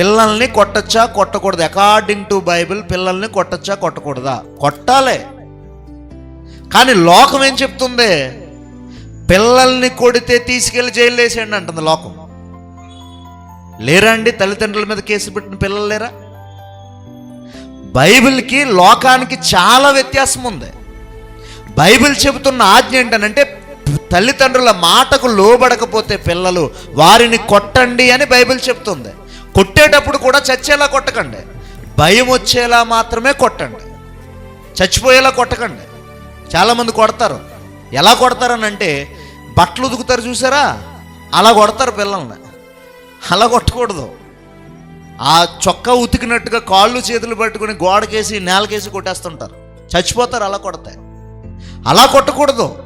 పిల్లల్ని కొట్టచ్చా కొట్టకూడదు? According to Bible పిల్లల్ని కొట్టచ్చా కొట్టకూడదా? కొట్టాలే. కానీ లోకం ఏం చెప్తుంది? పిల్లల్ని కొడితే తీసుకెళ్ళి జైలు వేసేయండి అంటుంది లోకం. లేరా అండి తల్లిదండ్రుల మీద కేసు పెట్టిన పిల్లలు లేరా? బైబిల్కి లోకానికి చాలా వ్యత్యాసం ఉంది. బైబిల్ చెబుతున్న ఆజ్ఞ ఏంటనంటే తల్లిదండ్రుల మాటకు లోబడకపోతే పిల్లలు వారిని కొట్టండి అని బైబిల్ చెప్తుంది. కొట్టేటప్పుడు కూడా చచ్చేలా కొట్టకండి. భయం వచ్చేలా మాత్రమే కొట్టండి. చచ్చిపోయేలా కొట్టకండి. చాలామంది కొడతారు. ఎలా కొడతారనంటే బట్టలు ఉతుకుతారు చూసారా? అలా కొడతారు పిల్లల్ని. అలా కొట్టకూడదు. ఆ చొక్కా ఉతికినట్టుగా కాళ్ళు చేతులు పట్టుకుని గోడకేసి నేలకేసి కొట్టేస్తుంటారు. చచ్చిపోతారు అలా కొడతాయి. అలా కొట్టకూడదు.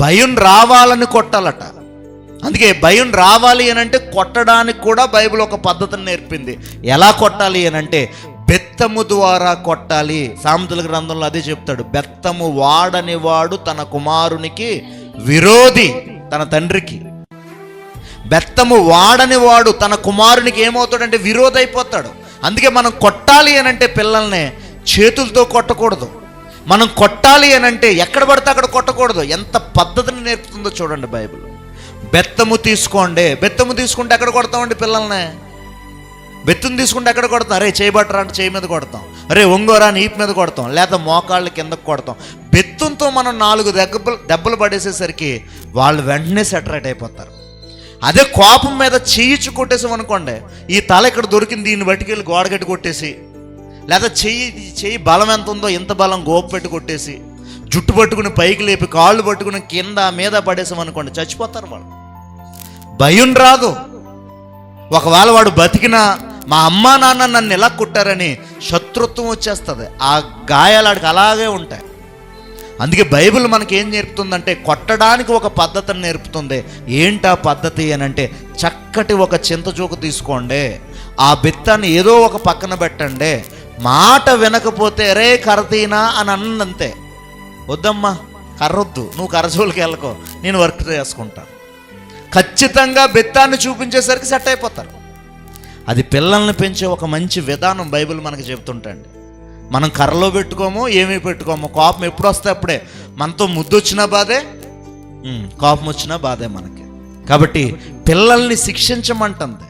భయం రావాలని కొట్టాలట. అందుకే భయం రావాలి అని అంటే కొట్టడానికి కూడా బైబిల్ ఒక పద్ధతిని నేర్పింది. ఎలా కొట్టాలి అని అంటే బెత్తము ద్వారా కొట్టాలి. సామెతల గ్రంథంలో అదే చెప్తాడు. బెత్తము వాడని వాడు తన కుమారునికి విరోధి తన తండ్రికి. బెత్తము వాడని వాడు తన కుమారునికి ఏమవుతాడంటే విరోధైపోతాడు. అందుకే మనం కొట్టాలి అని అంటే పిల్లల్ని చేతులతో కొట్టకూడదు. మనం కొట్టాలి అని అంటే ఎక్కడ పడితే అక్కడ కొట్టకూడదు. ఎంత పద్ధతిని నేర్పుతుందో చూడండి బైబిల్. బెత్తము తీసుకోండి. బెత్తము తీసుకుంటే ఎక్కడ కొడతామండి పిల్లల్ని? బెత్తుని తీసుకుంటే ఎక్కడ కొడతాం? అరే చేయబట్టరా అంటే చేయి మీద కొడతాం. అరే ఒంగోరా నీపు మీద కొడతాం. లేదా మోకాళ్ళ కిందకు కొడతాం. బెత్తంతో మనం నాలుగు దెబ్బలు దెబ్బలు పడేసేసరికి వాళ్ళు వెంటనే సెటరేట్ అయిపోతారు. అదే కోపం మీద చేయిచ్చు కొట్టేసాం అనుకోండి. ఈ తల ఇక్కడ దొరికింది దీన్ని బట్టుకెళ్ళి గోడగట్టి కొట్టేసి లేదా చెయ్యి చెయ్యి బలం ఎంత ఉందో ఇంత బలం గోపు పెట్టి కొట్టేసి జుట్టు పట్టుకుని పైకి లేపి కాళ్ళు పట్టుకుని కింద మీద పడేసామనుకోండి చచ్చిపోతారు వాళ్ళు. భయం రాదు. ఒకవేళ వాడు బతికినా మా అమ్మా నాన్న నన్ను ఎలా కుట్టారని శత్రుత్వం వచ్చేస్తుంది. ఆ గాయాలాడికి అలాగే ఉంటాయి. అందుకే బైబిల్ మనకి ఏం నేర్పుతుందంటే కొట్టడానికి ఒక పద్ధతిని నేర్పుతుంది. ఏంటి ఆ పద్ధతి అని అంటే చక్కటి ఒక చింతచూకు తీసుకోండి. ఆ బిత్తాన్ని ఏదో ఒక పక్కన పెట్టండి. మాట వినకపోతే రే కరతీనా? అని అన్నంతే. వద్దమ్మా కర్రొద్దు. నువ్వు కర్రజోలికి వెళ్ళకో. నేను వర్క్ చేసుకుంటాను ఖచ్చితంగా బెత్తాన్ని చూపించేసరికి సెట్ అయిపోతారు. అది పిల్లల్ని పెంచే ఒక మంచి విధానం బైబిల్ మనకి చెబుతుంటండి. మనం కర్రలో పెట్టుకోము ఏమీ పెట్టుకోము. కోపం ఎప్పుడు వస్తే అప్పుడే. మనతో ముద్దు వచ్చినా బాధే కోపం వచ్చినా బాధే మనకి. కాబట్టి పిల్లల్ని శిక్షించమంటుంది.